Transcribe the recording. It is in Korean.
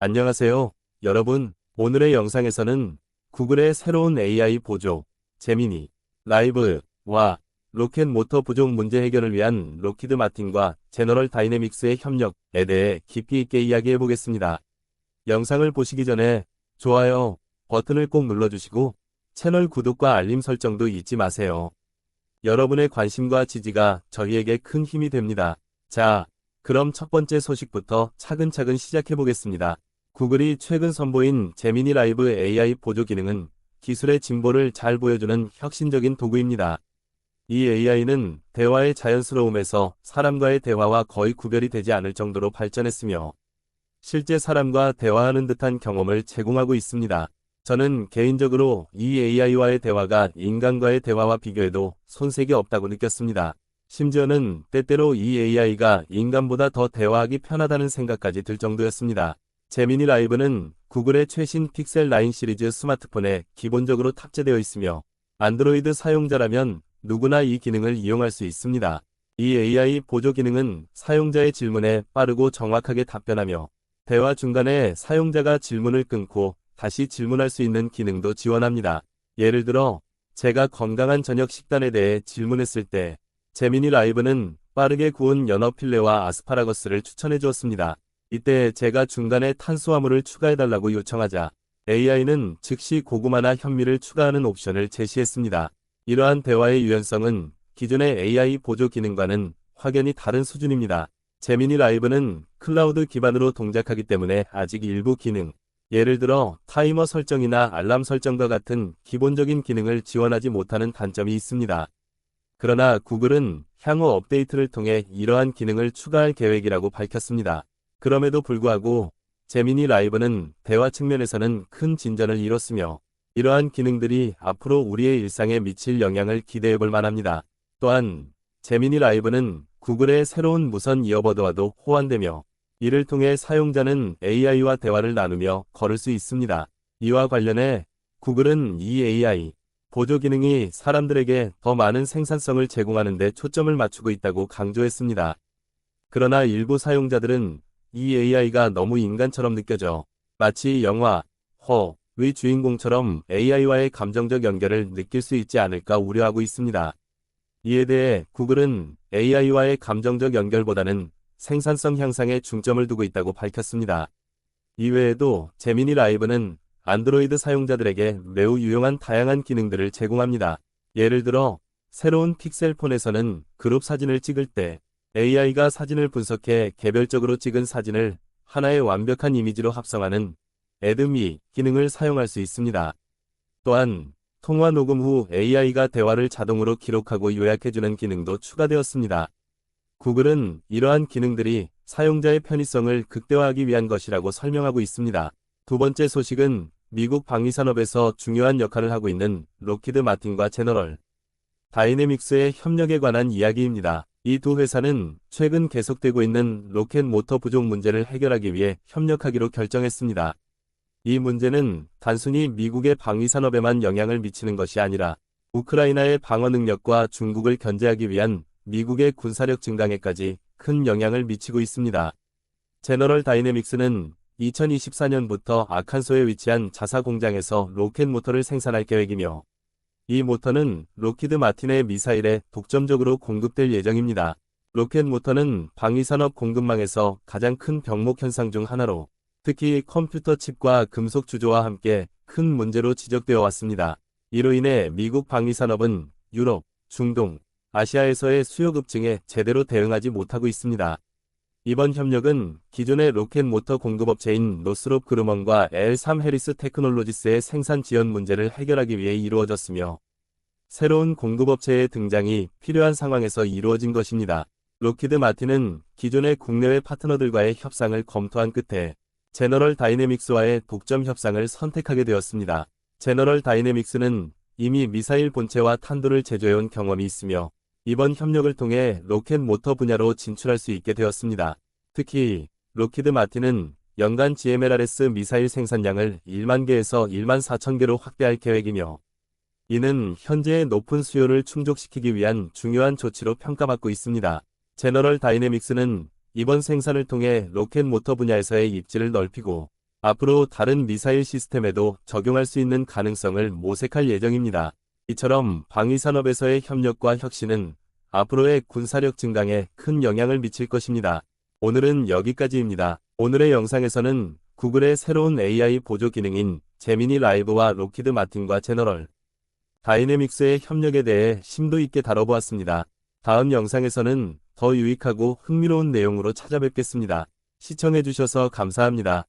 안녕하세요. 여러분, 오늘의 영상에서는 구글의 새로운 AI 보조, 제미니, 라이브와 로켓 모터 부족 문제 해결을 위한 로키드 마틴과 제너럴 다이내믹스의 협력에 대해 깊이 있게 이야기해 보겠습니다. 영상을 보시기 전에 좋아요 버튼을 꼭 눌러주시고 채널 구독과 알림 설정도 잊지 마세요. 여러분의 관심과 지지가 저희에게 큰 힘이 됩니다. 자, 그럼 첫 번째 소식부터 차근차근 시작해 보겠습니다. 구글이 최근 선보인 제미니 라이브 AI 보조 기능은 기술의 진보를 잘 보여주는 혁신적인 도구입니다. 이 AI는 대화의 자연스러움에서 사람과의 대화와 거의 구별이 되지 않을 정도로 발전했으며 실제 사람과 대화하는 듯한 경험을 제공하고 있습니다. 저는 개인적으로 이 AI와의 대화가 인간과의 대화와 비교해도 손색이 없다고 느꼈습니다. 심지어는 때때로 이 AI가 인간보다 더 대화하기 편하다는 생각까지 들 정도였습니다. 제미니 라이브는 구글의 최신 픽셀 9 시리즈 스마트폰에 기본적으로 탑재되어 있으며 안드로이드 사용자라면 누구나 이 기능을 이용할 수 있습니다. 이 AI 보조 기능은 사용자의 질문에 빠르고 정확하게 답변하며 대화 중간에 사용자가 질문을 끊고 다시 질문할 수 있는 기능도 지원합니다. 예를 들어 제가 건강한 저녁 식단에 대해 질문했을 때 제미니 라이브는 빠르게 구운 연어 필레와 아스파라거스를 추천해 주었습니다. 이때 제가 중간에 탄수화물을 추가해달라고 요청하자 AI는 즉시 고구마나 현미를 추가하는 옵션을 제시했습니다. 이러한 대화의 유연성은 기존의 AI 보조 기능과는 확연히 다른 수준입니다. 제미니 라이브는 클라우드 기반으로 동작하기 때문에 아직 일부 기능, 예를 들어 타이머 설정이나 알람 설정과 같은 기본적인 기능을 지원하지 못하는 단점이 있습니다. 그러나 구글은 향후 업데이트를 통해 이러한 기능을 추가할 계획이라고 밝혔습니다. 그럼에도 불구하고 제미니 라이브는 대화 측면에서는 큰 진전을 이뤘으며 이러한 기능들이 앞으로 우리의 일상에 미칠 영향을 기대해 볼 만합니다. 또한 제미니 라이브는 구글의 새로운 무선 이어버드와도 호환되며 이를 통해 사용자는 AI와 대화를 나누며 걸을 수 있습니다. 이와 관련해 구글은 이 AI 보조 기능이 사람들에게 더 많은 생산성을 제공하는 데 초점을 맞추고 있다고 강조했습니다. 그러나 일부 사용자들은 이 AI가 너무 인간처럼 느껴져 마치 영화 허 의 주인공처럼 AI와의 감정적 연결을 느낄 수 있지 않을까 우려하고 있습니다. 이에 대해 구글은 AI와의 감정적 연결보다는 생산성 향상에 중점을 두고 있다고 밝혔습니다. 이외에도 제미니 라이브는 안드로이드 사용자들에게 매우 유용한 다양한 기능들을 제공합니다. 예를 들어 새로운 픽셀폰에서는 그룹 사진을 찍을 때 AI가 사진을 분석해 개별적으로 찍은 사진을 하나의 완벽한 이미지로 합성하는 애드미 기능을 사용할 수 있습니다. 또한 통화 녹음 후 AI가 대화를 자동으로 기록하고 요약해주는 기능도 추가되었습니다. 구글은 이러한 기능들이 사용자의 편의성을 극대화하기 위한 것이라고 설명하고 있습니다. 두 번째 소식은 미국 방위산업에서 중요한 역할을 하고 있는 로키드 마틴과 제너럴 다이내믹스의 협력에 관한 이야기입니다. 이 두 회사는 최근 계속되고 있는 로켓 모터 부족 문제를 해결하기 위해 협력하기로 결정했습니다. 이 문제는 단순히 미국의 방위산업에만 영향을 미치는 것이 아니라 우크라이나의 방어 능력과 중국을 견제하기 위한 미국의 군사력 증강에까지 큰 영향을 미치고 있습니다. 제너럴 다이내믹스는 2024년부터 아칸소에 위치한 자사 공장에서 로켓 모터를 생산할 계획이며 이 모터는 로키드 마틴의 미사일에 독점적으로 공급될 예정입니다. 로켓 모터는 방위산업 공급망에서 가장 큰 병목 현상 중 하나로 특히 컴퓨터 칩과 금속 주조와 함께 큰 문제로 지적되어 왔습니다. 이로 인해 미국 방위산업은 유럽, 중동, 아시아에서의 수요 급증에 제대로 대응하지 못하고 있습니다. 이번 협력은 기존의 로켓 모터 공급업체인 노스롭 그루먼과 L3 해리스 테크놀로지스의 생산 지연 문제를 해결하기 위해 이루어졌으며 새로운 공급업체의 등장이 필요한 상황에서 이루어진 것입니다. 로키드 마틴은 기존의 국내외 파트너들과의 협상을 검토한 끝에 제너럴 다이내믹스와의 독점 협상을 선택하게 되었습니다. 제너럴 다이내믹스는 이미 미사일 본체와 탄두를 제조해온 경험이 있으며 이번 협력을 통해 로켓 모터 분야로 진출할 수 있게 되었습니다. 특히 로키드 마틴은 연간 GMLRS 미사일 생산량을 1만 개에서 1만 4천 개로 확대할 계획이며 이는 현재의 높은 수요를 충족시키기 위한 중요한 조치로 평가받고 있습니다. 제너럴 다이내믹스는 이번 생산을 통해 로켓 모터 분야에서의 입지를 넓히고 앞으로 다른 미사일 시스템에도 적용할 수 있는 가능성을 모색할 예정입니다. 이처럼 방위산업에서의 협력과 혁신은 앞으로의 군사력 증강에 큰 영향을 미칠 것입니다. 오늘은 여기까지입니다. 오늘의 영상에서는 구글의 새로운 AI 보조 기능인 제미니 라이브와 로키드 마틴과 제너럴 다이내믹스의 협력에 대해 심도 있게 다뤄보았습니다. 다음 영상에서는 더 유익하고 흥미로운 내용으로 찾아뵙겠습니다. 시청해주셔서 감사합니다.